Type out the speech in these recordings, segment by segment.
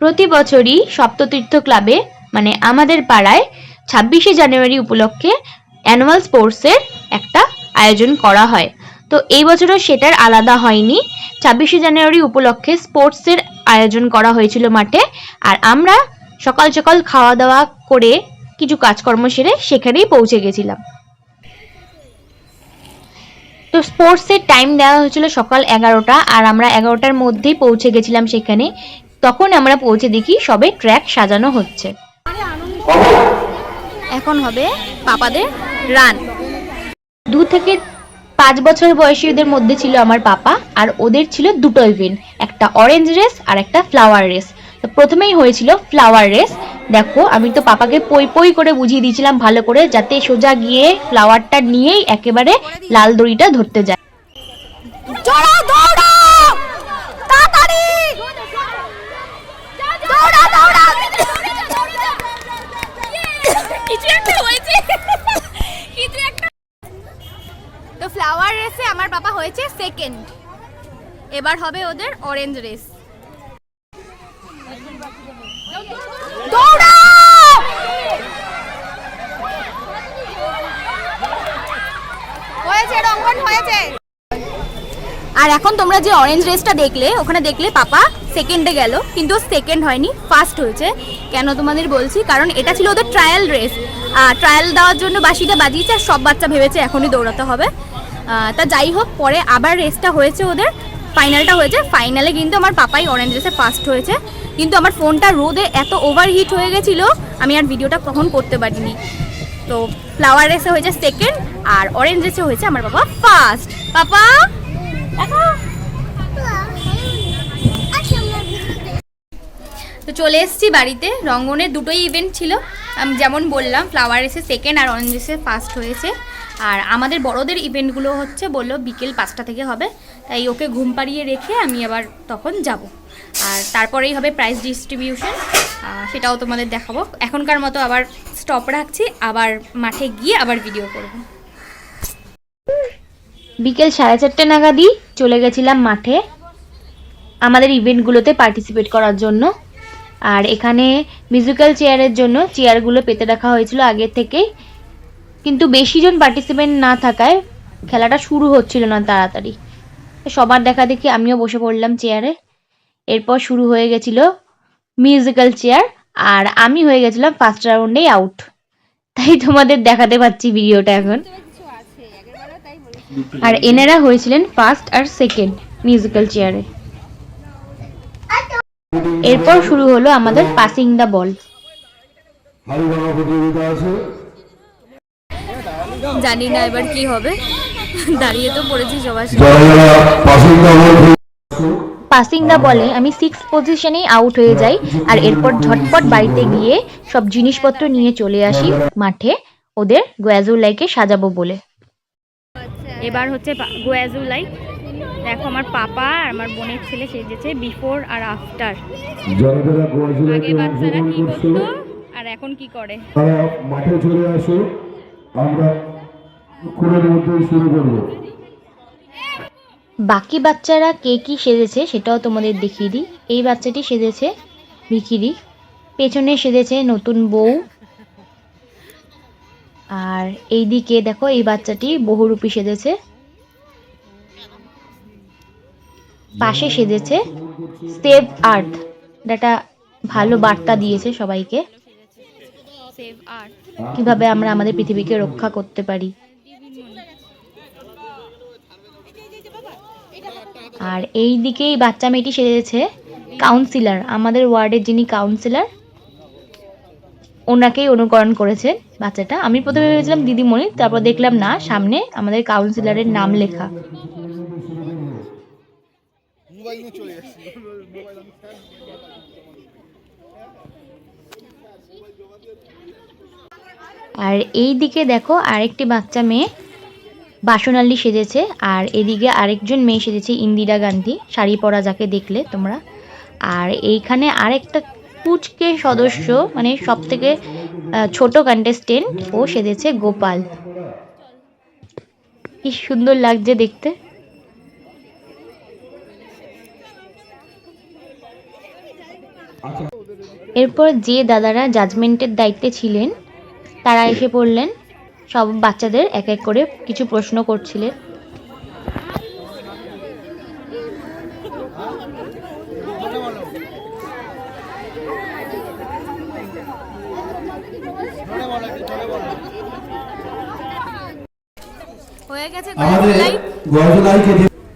প্রতি বছরই সপ্ততীর্থ ক্লাবে মানে আমাদের পাড়ায় ছাব্বিশে জানুয়ারি উপলক্ষে অ্যানুয়াল স্পোর্টসের একটা আয়োজন করা হয়। তো এই বছরও সেটার আলাদা হয়নি। ছাব্বিশে জানুয়ারি উপলক্ষে স্পোর্টসের আয়োজন করা হয়েছিল মাঠে। আর আমরা সকাল সকাল খাওয়া দাওয়া করে কিছু কাজকর্ম সেরে সেখানেই পৌঁছে গেছিলাম। তো স্পোর্টসের টাইম দেওয়া হয়েছিল সকাল এগারোটা। আর আমরা এগারোটার মধ্যেই পৌঁছে গেছিলাম সেখানে। তখন আমরা পৌঁছে দেখি সবে ট্র্যাক সাজানো হচ্ছে। এখন হবে পাপাদের রান। দু থেকে পাঁচ বছর বয়সীদের মধ্যে ছিল আমার পাপা আর ওদের ছিল দুটো ইভেন্ট একটা অরেঞ্জ রেস আর একটা ফ্লাওয়ার রেস তো প্রথমেই হয়েছিল ফ্লাওয়ার রেস দেখো আমি তো পাপাকে পই পই করে বুঝিয়ে দিয়েছিলাম ভালো করে যাতে সোজা গিয়ে ফ্লাওয়ারটা নিয়েই একেবারে লাল দড়িটা ধরতে যায়। দৌড়া তাড়াতাড়ি দৌড়া দৌড়া কিছু একটা হয়েছে কিছু একটা তো ফ্লাওয়ার রেসে আমার বাবা হয়েছে সেকেন্ড এবার হবে ওদের অরেঞ্জ রেস আর এখন তোমরা যে অরেঞ্জ রেসটা দেখলে, ওখানে দেখলে পাপা সেকেন্ডে গেল, কিন্তু সেকেন্ড হয়নি ফার্স্ট হয়েছে। কেন তোমাদের বলছি? কারণ এটা ছিল ওদের ট্রায়াল রেস আর ট্রায়াল দেওয়ার জন্য বাসিটা বাজিয়েছে, আর সব বাচ্চা ভেবেছে এখনই দৌড়াতে হবে। তা যাই হোক, পরে আবার রেসটা হয়েছে ওদের। ফাইনালটা হয়েছে। ফাইনালে কিন্তু আমার পাপাই অরেঞ্জ রেসে ফার্স্ট হয়েছে। কিন্তু আমার ফোনটা রোদে এত ওভারহিট হয়ে গেছিল, আমি আর ভিডিওটা কখন করতে পারিনি। তো ফ্লাওয়ার রেসে হয়েছে সেকেন্ড আর অরেঞ্জ রেসে হয়েছে আমার বাবা ফার্স্ট পাপা? তো চলে এসেছি বাড়িতে। রঙ্গনের দুটোই ইভেন্ট ছিল। আমি যেমন বললাম ফ্লাওয়ার এসে সেকেন্ড আর অরেঞ্জ এসে ফার্স্ট হয়েছে। আর আমাদের বড়দের ইভেন্টগুলো হচ্ছে বলল বিকেল পাঁচটা থেকে হবে। তাই ওকে ঘুম পাড়িয়ে রেখে আমি আবার তখন যাব। আর তারপরেই হবে প্রাইজ ডিস্ট্রিবিউশন সেটাও তোমাদের দেখাবো। এখনকার মতো আবার স্টপ রাখছি। আবার মাঠে গিয়ে আবার ভিডিও করব। বিকেল সাড়ে চারটে নাগাদই চলে গেছিলাম মাঠে। আমাদের ইভেন্টগুলোতে পার্টিসিপেট করার জন্য। আর এখানে মিউজিক্যাল চেয়ারের জন্য চেয়ারগুলো পেতে রাখা হয়েছিল আগে থেকেই। কিন্তু বেশি জন পার্টিসিপেন্ট না থাকায় খেলাটা শুরু হচ্ছিল না তাড়াতাড়ি। সবার দেখা দেখি আমিও বসে পড়লাম চেয়ারে এরপর শুরু হয়ে গেছিল মিউজিক্যাল চেয়ার আর আমি হয়ে গেছিলাম ফার্স্ট রাউন্ডেই আউট তাই তোমাদের দেখাতে পাচ্ছি ভিডিওটা এখন। আর এনারা হয়েছিলেন ফার্স্ট আর সেকেন্ড মিউজিক্যাল চেয়ারে এরপর শুরু হলো আমাদের পাসিং দ্য বল জানি না এবার কি হবে। দাঁড়িয়ে তো পড়েছি সবার যারা পাসিং দা বলে আমি সিক্স পজিশনেই আউট হয়ে যাই আর এরপর ঝটপট বাড়িতে গিয়ে সব জিনিসপত্র নিয়ে চলে আসি মাঠে। ওদের গোয়াজুলাইকে সাজাবো বলে। এবার হচ্ছে গোয়াজুলাই দেখো আমার পাপা আর আমার বোনের ছেলে সেজেছে বিফোর আর আফটার আগে বাচ্চারা কি করতো আর এখন কি করে? মাঠে চলে আসো আমরা শুরু করব। বাকি বাচ্চারা কে কি সেজেছে সেটাও তোমাদের দেখিয়ে দিই। এই বাচ্চাটি সেজেছে ভিখিরি পেছনে সেজেছে নতুন বউ। আর এইদিকে দেখো এই বাচ্চাটি বহুরূপী সেজেছে। পাশে সেজেছে সেভ আর্থ একটা ভালো বার্তা দিয়েছে সবাইকে। কীভাবে আমরা আমাদের পৃথিবীকে রক্ষা করতে পারি। আর এই দিকেই বাচ্চা মেয়েটি সেজেছে কাউন্সিলর আমাদের ওয়ার্ডের যিনি কাউন্সিলর ওনাকেই অনুকরণ করেছে বাচ্চাটা। আমি প্রথমে ভেবেছিলাম দিদিমণি তারপর দেখলাম না সামনে আমাদের কাউন্সিলরের নাম লেখা। আর এই দিকে দেখো আরেকটি বাচ্চা মেয়ে বাসনালি সেজেছে আর এদিকে আরেকজন মেয়ে সেজেছে ইন্দিরা গান্ধী শাড়ি পরা যাকে দেখলে তোমরা। আর এইখানে আরেকটা কুচকে সদস্য মানে সব থেকে ছোট কন্টেস্টেন্ট ও সেজেছে গোপাল। কি সুন্দর লাগছে দেখতে। এরপর যে দাদারা জাজমেন্টের দায়িত্বে ছিলেন তারা এসে পড়লেন। সব বাচ্চাদের এক এক করে কিছু প্রশ্ন করছিলেন।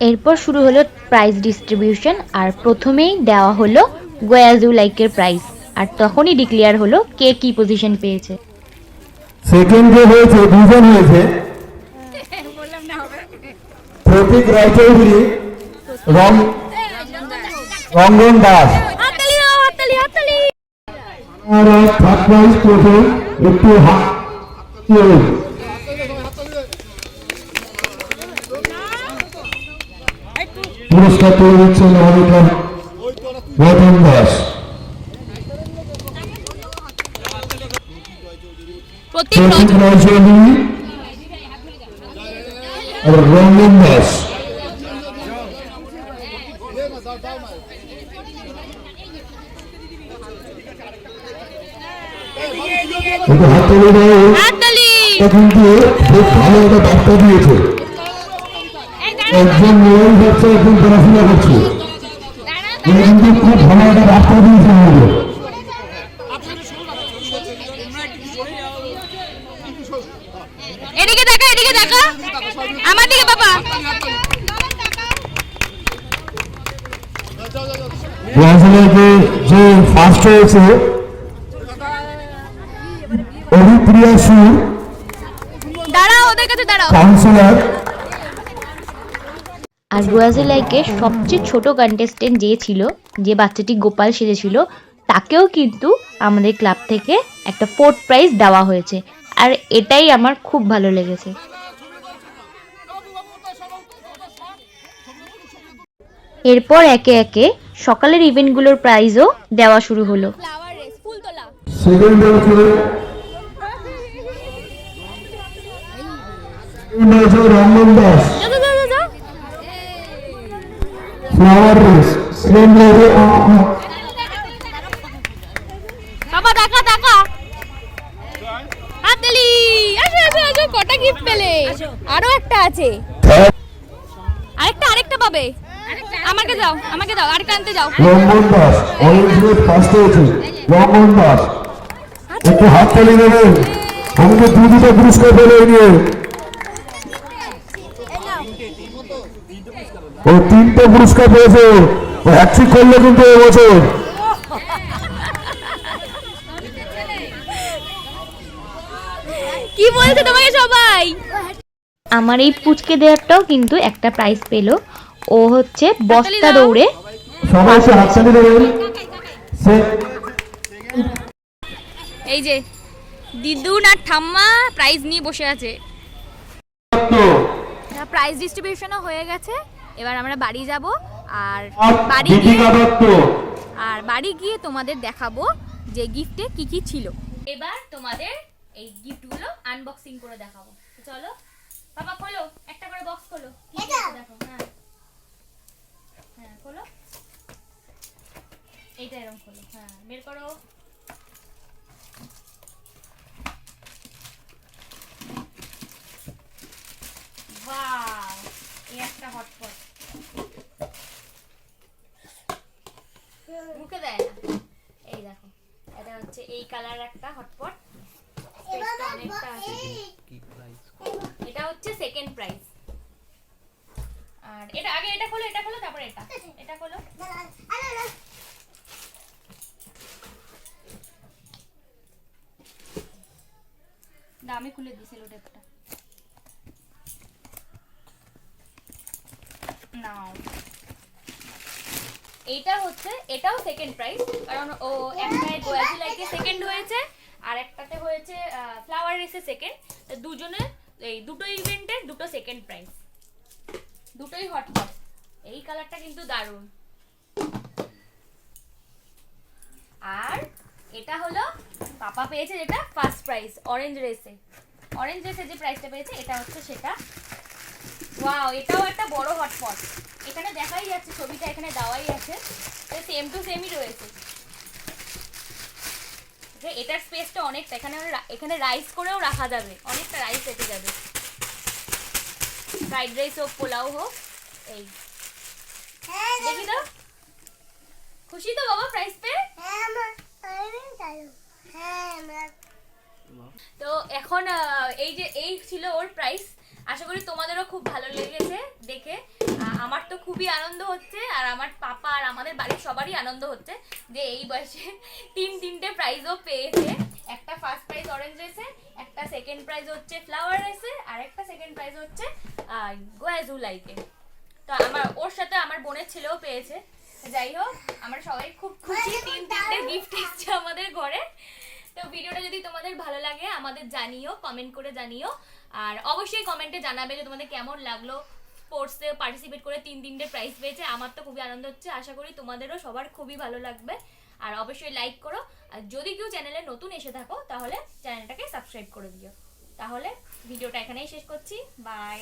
এরপর শুরু হলো প্রাইজ ডিস্ট্রিবিউশন আর প্রথমেই দেওয়া হলো গোয়াজু লাইকের প্রাইজ আর তখনই ডিক্লেয়ার হলো কে কি পজিশন পেয়েছে। সেকেন্ড যে হয়েছে দুজন হয়েছে। প্রতীক রায়চৌধুরী রং রঙ্গন দাস। একটু হাত পুরস্কার তুলে দিচ্ছেন আমাদের রতন দাস। প্রতীক রায়চৌধুরী আর রঙ্গন দাস দাও খুব ভালো একটা বার্তা দিয়েছে একজন মোবাইল ব্যবসা একজন পড়াশোনা করছে কিন্তু খুব ভালো একটা বার্তা দিয়েছে আমাদের এদিকে দেখা এদিকে দেখা আমার দিকে বাবা পড়াশোনাতে যে ফার্স্ট হয়েছে অভিপ্রিয়া সুর দাঁড়াও ওদের কাছে দাঁড়াও। কাউন্সিলর। আর গোয়াজু লাইকের সবচেয়ে ছোট কন্টেস্টেন্ট যে ছিল যে বাচ্চাটি গোপাল সেজেছিল তাকেও কিন্তু আমাদের ক্লাব থেকে একটা ফোর্থ প্রাইজ দেওয়া হয়েছে। আর এটাই আমার খুব ভালো লেগেছে। এরপর একে একে সকালের ইভেন্টগুলোর প্রাইজও দেওয়া শুরু হলো। বাবা টাকা টাকা হাততালি আসো আসো আসো কটা গিফট পেলে? আরও একটা আছে। আরেকটা আরেকটা পাবে। আমাকে দাও আমাকে দাও আরেকটা আনতে যাও রঙ্গন দাস রেড ফার্স্ট হয়েছে রঙ্গন দাস একটু হাত তালি দেবেন আমাকে দু দুটো পুরস্কার পেলে নিয়ে। ও তিনটে পুরস্কার পেয়েছে। ও হ্যাট্রিক করলে কিন্তু এবছর কি বলছে তোমাকে সবাই? আমার এই পুচকে দেওয়ারটাও কিন্তু একটা প্রাইজ পেল। ও হচ্ছে বস্তা দৌড়ে। এই যে দিদুন আর ঠাম্মা প্রাইজ নিয়ে বসে আছে। প্রাইজ ডিস্ট্রিবিউশনও হয়ে গেছে। এবার আমরা বাড়ি যাব আর বাড়ি গিয়ে আর বাড়ি গিয়ে তোমাদের দেখাবো যে গিফটে কি কি ছিল। এবার তোমাদের এই গিফটগুলো আনবক্সিং করে দেখাবো। চলো বাবা খোলো একটা করে বক্স খোলো। দেখো হ্যাঁ। হ্যাঁ খোলো। এইটা এরকম খোলো হ্যাঁ বের করো। ওয়াও এই একটা হটপট মুখে দেয় না। এই দেখো এটা হচ্ছে এই কালার একটা হটপট অনেকটা আছে এটা হচ্ছে সেকেন্ড প্রাইস এটা আগে এটা খোলো এটা খোলো তারপর এটা। এটা খোলো। না আমি খুলে দিই সেলো টেপটা নাও। এইটা হচ্ছে এটাও সেকেন্ড প্রাইজ কারণ ও একটায় গোয়াজি লাইকে সেকেন্ড হয়েছে আর একটাতে হয়েছে ফ্লাওয়ার রেসে সেকেন্ড দুজনে এই দুটো ইভেন্টের দুটো সেকেন্ড প্রাইজ দুটোই হটপট এই কালারটা কিন্তু দারুণ। আর এটা হলো, পাপা পেয়েছে যেটা ফার্স্ট প্রাইজ অরেঞ্জ রেসে অরেঞ্জ রেসে যে প্রাইজটা পেয়েছে, এটা হচ্ছে সেটা। ওয়াও এটাও একটা বড় হটপট এখানে দেখাই যাচ্ছে, ছবিটা এখানে দেওয়াই আছে। সেম টু সেমই রয়েছে। এটার স্পেসটা অনেকটা, এখানে এখানে রাইস করেও রাখা যাবে, অনেকটা রাইস রেখে যাবে। ফ্রাইড রাইস হোক পোলাও হোক এই দেখি তো খুশি তো বাবা প্রাইস পেয়ে তো এখন আহ, এই যে এই ছিল ওর প্রাইস আশা করি তোমাদেরও খুব ভালো লেগেছে দেখে। আমার তো খুবই আনন্দ হচ্ছে আর আমার পাপা আর আমাদের বাড়ির সবারই আনন্দ হচ্ছে যে এই বয়সে তিন তিনটে প্রাইজও পেয়েছে। একটা ফার্স্ট প্রাইজ অরেঞ্জ রেসে একটা সেকেন্ড প্রাইজ হচ্ছে ফ্লাওয়ার রেসে আর একটা সেকেন্ড প্রাইজ হচ্ছে গোয়াজু লাইকে তো আমার ওর সাথে আমার বোনের ছেলেও পেয়েছে। যাই হোক আমরা সবাই খুব খুশি তিন তিনটে গিফট এসছে আমাদের ঘরে। তো ভিডিওটা যদি তোমাদের ভালো লাগে, আমাদের জানিও কমেন্ট করে জানিও। আর অবশ্যই কমেন্টে জানাবে যে তোমাদের কেমন লাগল স্পোর্টসে পার্টিসিপেট করে তিন তিনটে প্রাইজ পেয়েছে। আমার তো খুবই আনন্দ হচ্ছে, আশা করি তোমাদেরও সবার খুবই ভালো লাগবে। আর অবশ্যই লাইক করো। আর যদি কেউ চ্যানেলে নতুন এসে থাকো, তাহলে চ্যানেলটাকে সাবস্ক্রাইব করে দিও। তাহলে ভিডিওটা এখানেই শেষ করছি। বাই